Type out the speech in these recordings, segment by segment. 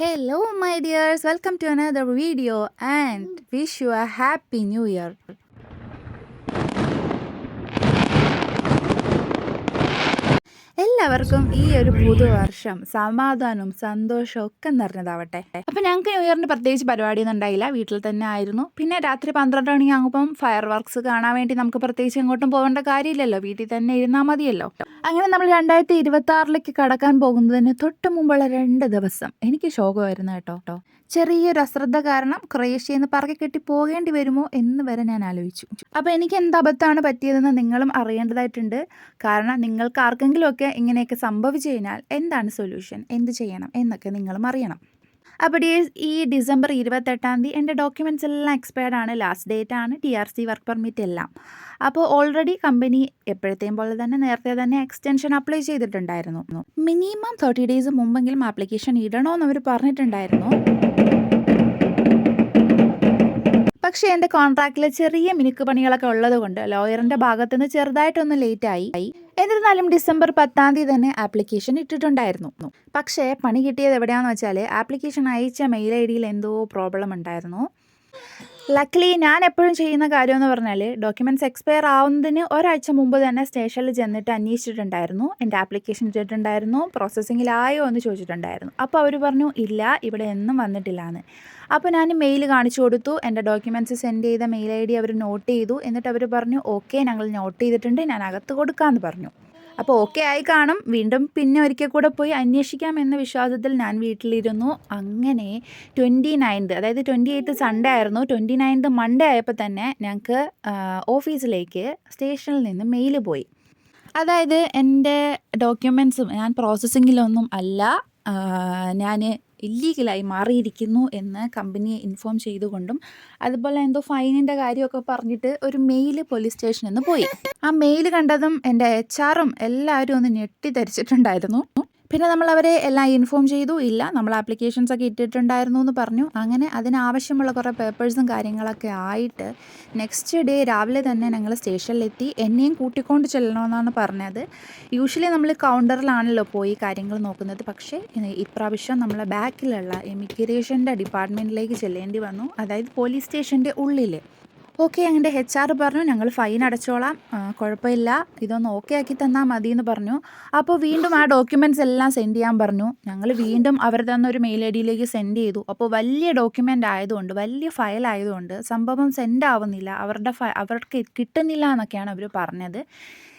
Hello, my dears. Welcome to another video and hmm. wish you a happy new year. എല്ലാവർക്കും ഈ ഒരു പുതുവർഷം സമാധാനവും സന്തോഷവും ഒക്കെ നിറഞ്ഞതാവട്ടെ. അപ്പം ഞങ്ങൾക്ക് ന്യൂ ഇയറിന് പ്രത്യേകിച്ച് പരിപാടിയൊന്നും ഉണ്ടായില്ല. വീട്ടിൽ തന്നെ ആയിരുന്നു. പിന്നെ രാത്രി പന്ത്രണ്ട് മണിയാകുമ്പം ഫയർ വർക്ക്സ് കാണാൻ വേണ്ടി നമുക്ക് പ്രത്യേകിച്ച് എങ്ങോട്ടും പോകേണ്ട കാര്യമില്ലല്ലോ. വീട്ടിൽ തന്നെ ഇരുന്നാൽ മതിയല്ലോ. അങ്ങനെ നമ്മൾ രണ്ടായിരത്തി ഇരുപത്തി ആറിലേക്ക് കടക്കാൻ പോകുന്നതിന് തൊട്ട് മുമ്പുള്ള രണ്ട് ദിവസം എനിക്ക് ശോകമായിരുന്നു കേട്ടോ കേട്ടോ. ചെറിയൊരു അശ്രദ്ധ കാരണം ക്രൊയേഷ്യയിൽ നിന്ന് പറക്കി കെട്ടി പോകേണ്ടി വരുമോ എന്ന് വരെ ഞാൻ ആലോചിച്ചു. അപ്പോൾ എനിക്ക് എന്ത് അബദ്ധമാണ് പറ്റിയതെന്ന് നിങ്ങളും അറിയേണ്ടതായിട്ടുണ്ട്. കാരണം നിങ്ങൾക്ക് ആർക്കെങ്കിലുമൊക്കെ ഇങ്ങനെയൊക്കെ സംഭവിച്ചു കഴിഞ്ഞാൽ എന്താണ് സൊല്യൂഷൻ എന്ത് ചെയ്യണം? എന്നൊക്കെ നിങ്ങളും അറിയണം. അപ്പോൾ ഈ ഡിസംബർ ഇരുപത്തെട്ടാം തീയതി എന്റെ ഡോക്യുമെന്റ്സ് എല്ലാം എക്സ്പയർഡ് ആണ്. ലാസ്റ്റ് ഡേറ്റ് ആണ്. T R C work permit എല്ലാം. അപ്പോൾ ഓൾറെഡി കമ്പനി എപ്പോഴത്തെയും പോലെ തന്നെ നേരത്തെ തന്നെ എക്സ്റ്റൻഷൻ അപ്ലൈ ചെയ്തിട്ടുണ്ടായിരുന്നു. മിനിമം തേർട്ടി ഡേയ്സ് മുമ്പെങ്കിലും ആപ്ലിക്കേഷൻ ഇടണമെന്ന് അവർ പറഞ്ഞിട്ടുണ്ടായിരുന്നു. പക്ഷേ എന്റെ കോൺട്രാക്റ്റിൽ ചെറിയ മിനുക്ക് പണികളൊക്കെ ഉള്ളത് കൊണ്ട് ലോയറിന്റെ ഭാഗത്തുനിന്ന് ചെറുതായിട്ടൊന്ന് ലേറ്റായി എന്നിരുന്നാലും ഡിസംബർ പത്താം തീയതി തന്നെ ആപ്ലിക്കേഷൻ ഇട്ടിട്ടുണ്ടായിരുന്നു. പക്ഷേ പണി കിട്ടിയത് എവിടെയാണെന്ന് വെച്ചാൽ ആപ്ലിക്കേഷൻ അയച്ച മെയിൽ ഐ ഡിയിൽ എന്തോ പ്രോബ്ലം ഉണ്ടായിരുന്നു. ലക്കിലി ഞാൻ എപ്പോഴും ചെയ്യുന്ന കാര്യം എന്ന് പറഞ്ഞാൽ ഡോക്യുമെന്റ്സ് എക്സ്പയർ ആവുന്നതിന് ഒരാഴ്ച മുമ്പ് തന്നെ സ്റ്റേഷനിൽ ചെന്നിട്ട് അന്വേഷിച്ചിട്ടുണ്ടായിരുന്നു. എന്റെ ആപ്ലിക്കേഷൻ ഇട്ടിട്ടുണ്ടായിരുന്നു പ്രോസസ്സിങ്ങിലായോ എന്ന് ചോദിച്ചിട്ടുണ്ടായിരുന്നു. അപ്പോൾ അവർ പറഞ്ഞു ഇല്ല ഇവിടെ എന്നും വന്നിട്ടില്ല എന്ന് അപ്പോൾ ഞാൻ മെയിൽ കാണിച്ചു കൊടുത്തു. എന്റെ ഡോക്യുമെന്റ്സ് സെൻഡ് ചെയ്ത മെയിൽ ഐ ഡി അവർ നോട്ട് ചെയ്തു. എന്നിട്ട് അവർ പറഞ്ഞു ഓക്കെ ഞങ്ങൾ നോട്ട് ചെയ്തിട്ടുണ്ട്. ഞാൻ അകത്ത് കൊടുക്കാമെന്ന് പറഞ്ഞു. അപ്പോൾ ഓക്കെ ആയി കാണും. വീണ്ടും പിന്നെ ഒരിക്കൽ കൂടെ പോയി അന്വേഷിക്കാം എന്ന വിശ്വാസത്തിൽ ഞാൻ വീട്ടിലിരുന്നു. അങ്ങനെ ട്വന്റി നയൻത് അതായത് ട്വന്റി എയ്ത്ത് സൺഡേ ആയിരുന്നു. ട്വന്റി നയൻത് മൺഡേ ആയപ്പോൾ തന്നെ ഞങ്ങൾക്ക് ഓഫീസിലേക്ക് സ്റ്റേഷനിൽ നിന്ന് മെയിൽ പോയി. അതായത് എന്റെ ഡോക്യുമെൻസും ഞാൻ പ്രോസസ്സിങ്ങിലൊന്നും അല്ല. ഞാൻ ഇല്ലീഗലായി മാറിയിരിക്കുന്നു എന്ന് കമ്പനിയെ ഇൻഫോം ചെയ്തുകൊണ്ടും അതുപോലെ എന്തോ ഫൈനിന്റെ കാര്യമൊക്കെ പറഞ്ഞിട്ട് ഒരു മെയിൽ പോലീസ് സ്റ്റേഷനിൽ നിന്ന് പോയി. ആ മെയിൽ കണ്ടതും എന്റെ എച്ച് ആറും എല്ലാവരും ഒന്ന് ഞെട്ടിധരിച്ചിട്ടുണ്ടായിരുന്നു പിന്നെ നമ്മൾ അവരെ എല്ലാം ഇൻഫോം ചെയ്തു. ഇല്ല നമ്മൾ ആപ്ലിക്കേഷൻസ് ഒക്കെ ഇട്ടിട്ടുണ്ടായിരുന്നു എന്ന് പറഞ്ഞു. അങ്ങനെ അതിനാവശ്യമുള്ള കുറേ പേപ്പേഴ്സും കാര്യങ്ങളൊക്കെ ആയിട്ട് നെക്സ്റ്റ് ഡേ രാവിലെ തന്നെ ഞങ്ങൾ സ്റ്റേഷനിലെത്തി എന്നെയും കൂട്ടിക്കൊണ്ട് ചെല്ലണമെന്നാണ് പറഞ്ഞത്. യൂഷ്വലി നമ്മൾ കൗണ്ടറിലാണല്ലോ പോയി കാര്യങ്ങൾ നോക്കുന്നത്. പക്ഷേ ഇപ്രാവശ്യം നമ്മളെ ബാക്കിലുള്ള എമിഗ്രേഷന്റെ ഡിപ്പാർട്ട്മെന്റിലേക്ക് ചെല്ലേണ്ടി വന്നു. അതായത് പോലീസ് സ്റ്റേഷന്റെ ഉള്ളിൽ ഓക്കെ എന്റെ എച്ച് ആർ പറഞ്ഞു ഞങ്ങൾ ഫൈൻ അടച്ചോളാം. കുഴപ്പമില്ല. ഇതൊന്ന് ഓക്കെ ആക്കി തന്നാൽ മതി എന്ന് പറഞ്ഞു. അപ്പോൾ വീണ്ടും ആ ഡോക്യുമെന്റ്സ് എല്ലാം സെൻഡ് ചെയ്യാൻ പറഞ്ഞു. ഞങ്ങൾ വീണ്ടും അവർ തന്ന ഒരു മെയിൽ ഐ ഡിയിലേക്ക് സെൻഡ് ചെയ്തു. അപ്പോൾ വലിയ ഡോക്യുമെന്റ് ആയതുകൊണ്ട് വലിയ ഫയൽ ആയതുകൊണ്ട് സംഭവം സെൻഡ് ആവുന്നില്ല. അവരുടെ ഫ അവർക്ക് കിട്ടുന്നില്ല എന്നൊക്കെയാണ് അവർ പറഞ്ഞത്.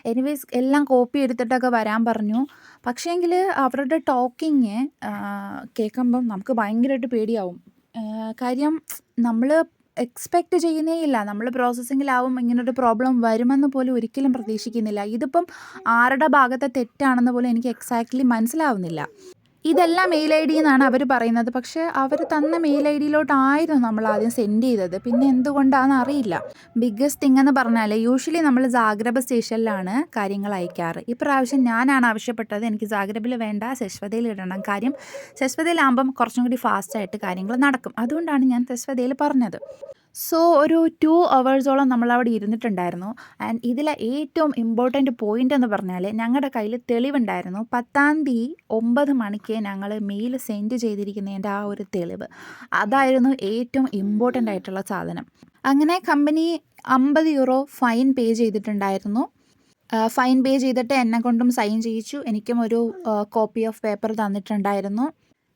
എനിവേസ് എല്ലാം കോപ്പി എടുത്തിട്ടൊക്കെ വരാൻ പറഞ്ഞു. പക്ഷേങ്കിൽ അവരുടെ ടോക്കിങ് കേൾക്കുമ്പം നമുക്ക് ഭയങ്കരമായിട്ട് പേടിയാവും. കാര്യം നമ്മൾ എക്സ്പെക്റ്റ് ചെയ്യുന്നേ ഇല്ല. നമ്മൾ പ്രോസസ്സിങ്ങിലാവും ഇങ്ങനൊരു പ്രോബ്ലം വരുമെന്ന് പോലും ഒരിക്കലും പ്രതീക്ഷിക്കുന്നില്ല. ഇതിപ്പം ആരുടെ ഭാഗത്തെ തെറ്റാണെന്ന് പോലും എനിക്ക് എക്സാക്ട്ലി മനസ്സിലാവുന്നില്ല. ഇതെല്ലാം മെയിൽ ഐ ഡി എന്നാണ് അവർ പറയുന്നത്. പക്ഷേ അവർ തന്ന മെയിൽ ഐ ഡിയിലോട്ടായിരുന്നു നമ്മൾ ആദ്യം സെൻഡ് ചെയ്തത്. പിന്നെ എന്തുകൊണ്ടാണെന്ന് അറിയില്ല. ബിഗ്ഗസ്റ്റ് തിങ് എന്ന് പറഞ്ഞാൽ യൂഷ്വലി നമ്മൾ ജാഗ്രബ സ്റ്റേഷനിലാണ് കാര്യങ്ങൾ അയക്കാറ്. ഇപ്രാവശ്യം ഞാനാണ് ആവശ്യപ്പെട്ടത്. എനിക്ക് ജാഗ്രബിൽ വേണ്ട ശശ്വതയിൽ ഇടണം. കാര്യം ശശ്വതയിലാകുമ്പം കുറച്ചും കൂടി ഫാസ്റ്റായിട്ട് കാര്യങ്ങൾ നടക്കും. അതുകൊണ്ടാണ് ഞാൻ ശശ്വതയിൽ പറഞ്ഞത്. സോ ഒരു ടു അവേഴ്സോളം നമ്മളവിടെ ഇരുന്നിട്ടുണ്ടായിരുന്നു. ആൻഡ് ഇതിലെ ഏറ്റവും ഇമ്പോർട്ടന്റ് പോയിന്റ് എന്ന് പറഞ്ഞാൽ ഞങ്ങളുടെ കയ്യിൽ തെളിവുണ്ടായിരുന്നു. പത്താം തീയതി ഒമ്പത് മണിക്ക് ഞങ്ങൾ മെയിൽ സെൻഡ് ചെയ്തിരിക്കുന്നതിന്റെ ആ ഒരു തെളിവ്. അതായിരുന്നു ഏറ്റവും ഇമ്പോർട്ടന്റ് ആയിട്ടുള്ള സാധനം. അങ്ങനെ കമ്പനി അമ്പത് യൂറോ ഫൈൻ പേ ചെയ്തിട്ടുണ്ടായിരുന്നു. ഫൈൻ പേ ചെയ്തിട്ട് എന്നെ കൊണ്ടും സൈൻ ചെയ്യിച്ചു. എനിക്കും ഒരു കോപ്പി ഓഫ് പേപ്പർ തന്നിട്ടുണ്ടായിരുന്നു.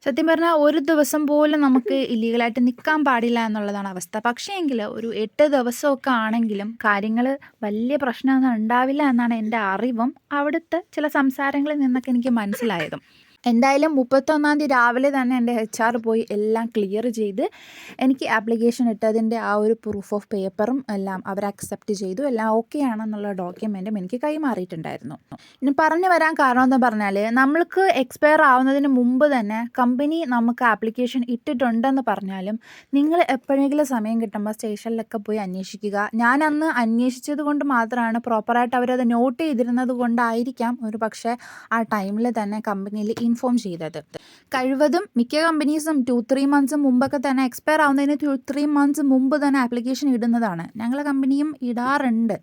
സത്യം പറഞ്ഞാൽ ഒരു ദിവസം പോലും നമുക്ക് ഇല്ലീഗലായിട്ട് നിൽക്കാൻ പാടില്ല എന്നുള്ളതാണ് അവസ്ഥ. പക്ഷേ എങ്കിൽ ഒരു എട്ട് ദിവസമൊക്കെ ആണെങ്കിലും കാര്യങ്ങൾ വലിയ പ്രശ്നമൊന്നും ഉണ്ടാവില്ല എന്നാണ് എന്റെ അറിവും അവിടുത്തെ ചില സംസാരങ്ങളിൽ നിന്നൊക്കെ എനിക്ക് മനസ്സിലായതും. എന്തായാലും മുപ്പത്തൊന്നാം തീയതി രാവിലെ തന്നെ എന്റെ എച്ച് ആർ പോയി എല്ലാം ക്ലിയർ ചെയ്ത് എനിക്ക് ആപ്ലിക്കേഷൻ ഇട്ടതിന്റെ ആ ഒരു പ്രൂഫ് ഓഫ് പേപ്പറും എല്ലാം അവർ അക്സെപ്റ്റ് ചെയ്തു. എല്ലാം ഓക്കെ ആണെന്നുള്ള ഡോക്യുമെന്റും എനിക്ക് കൈമാറിയിട്ടുണ്ടായിരുന്നു. ഇനി പറഞ്ഞു വരാൻ കാരണം എന്ന് പറഞ്ഞാൽ നമ്മൾക്ക് എക്സ്പയർ ആവുന്നതിന് മുമ്പ് തന്നെ കമ്പനി നമുക്ക് ആപ്ലിക്കേഷൻ ഇട്ടിട്ടുണ്ടെന്ന് പറഞ്ഞാലും നിങ്ങൾ എപ്പോഴെങ്കിലും സമയം കിട്ടുമ്പോൾ സ്റ്റേഷനിലൊക്കെ പോയി അന്വേഷിക്കുക. ഞാൻ അന്ന് അന്വേഷിച്ചത് കൊണ്ട് മാത്രമാണ് പ്രോപ്പറായിട്ട് അവരത് നോട്ട് ചെയ്തിരുന്നത് കൊണ്ടായിരിക്കാം. ഒരു പക്ഷേ ആ ടൈമിൽ തന്നെ കമ്പനിയിൽ ഇൻഫോം ചെയ്തത്. കഴിവതും മിക്ക കമ്പനീസും ടു ത്രീ മന്ത്സ് മുമ്പൊക്കെ തന്നെ എക്സ്പയർ ആവുന്നതിന് ടു ത്രീ മന്ത്സ് മുമ്പ് തന്നെ ആപ്ലിക്കേഷൻ ഇടുന്നതാണ്. ഞങ്ങളെ കമ്പനിയും ഇടാറുണ്ട്.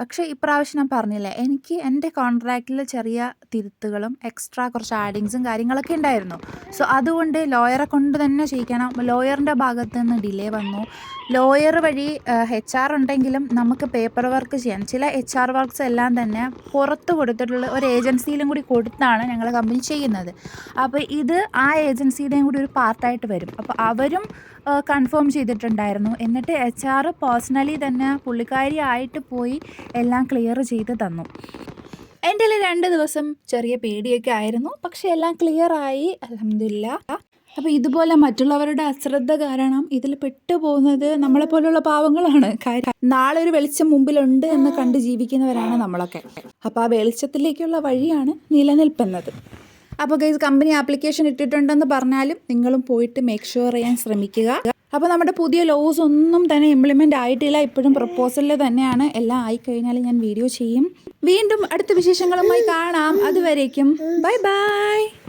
പക്ഷേ ഇപ്രാവശ്യം ഞാൻ പറഞ്ഞില്ലേ എനിക്ക് എന്റെ കോൺട്രാക്റ്റിൽ ചെറിയ തിരുത്തുകളും എക്സ്ട്രാ കുറച്ച് ആഡിങ്സും കാര്യങ്ങളൊക്കെ ഉണ്ടായിരുന്നു. സോ അതുകൊണ്ട് ലോയറെ കൊണ്ട് തന്നെ ചെയ്യിക്കണം. ലോയറിന്റെ ഭാഗത്ത് നിന്ന് ഡിലേ വന്നു. ലോയർ വഴി എച്ച് ആർ ഉണ്ടെങ്കിലും നമുക്ക് പേപ്പർ വർക്ക് ചെയ്യാം ചില എച്ച് ആർ വർക്ക്സ് എല്ലാം തന്നെ പുറത്ത് കൊടുത്തിട്ടുള്ള ഒരു ഏജൻസിയിലും കൂടി കൊടുത്താണ് ഞങ്ങൾ കമ്പനി ചെയ്യുന്നത്. അപ്പോൾ ഇത് ആ ഏജൻസിയുടെയും കൂടി ഒരു പാർട്ടായിട്ട് വരും. അപ്പോൾ അവരും കൺഫേം ചെയ്തിട്ടുണ്ടായിരുന്നു. എന്നിട്ട് എച്ച് ആർ പേഴ്സണലി തന്നെ പുള്ളിക്കാരി ആയിട്ട് പോയി എല്ലാം ക്ലിയർ ചെയ്ത് തന്നു. എന്റെ രണ്ട് ദിവസം ചെറിയ പേടിയൊക്കെ ആയിരുന്നു. പക്ഷേ എല്ലാം ക്ലിയർ ആയി. അലഹമില്ല അപ്പോൾ ഇതുപോലെ മറ്റുള്ളവരുടെ അശ്രദ്ധ കാരണം ഇതിൽ പെട്ടുപോകുന്നത് നമ്മളെ പോലുള്ള പാവങ്ങളാണ്. കാര്യം നാളെ ഒരു വെളിച്ചം മുമ്പിലുണ്ട് എന്ന് കണ്ട് ജീവിക്കുന്നവരാണ് നമ്മളൊക്കെ. അപ്പോൾ ആ വെളിച്ചത്തിലേക്കുള്ള വഴിയാണ് നിലനിൽപ്പുന്നത്. അപ്പോൾ ഗൈസ് കമ്പനി ആപ്ലിക്കേഷൻ ഇട്ടിട്ടുണ്ടെന്ന് പറഞ്ഞാലും നിങ്ങളും പോയിട്ട് മേക്ക് ഷുവർ ചെയ്യാൻ ശ്രമിക്കുക. അപ്പോൾ നമ്മുടെ പുതിയ ലോസ് ഒന്നും തന്നെ ഇംപ്ലിമെന്റ് ആയിട്ടില്ല. ഇപ്പോഴും പ്രപ്പോസലിൽ തന്നെയാണ്. എല്ലാം ആയിക്കഴിഞ്ഞാൽ ഞാൻ വീഡിയോ ചെയ്യും. വീണ്ടും അടുത്ത വിശേഷങ്ങളുമായി കാണാം. അതുവരേക്കും. Bye bye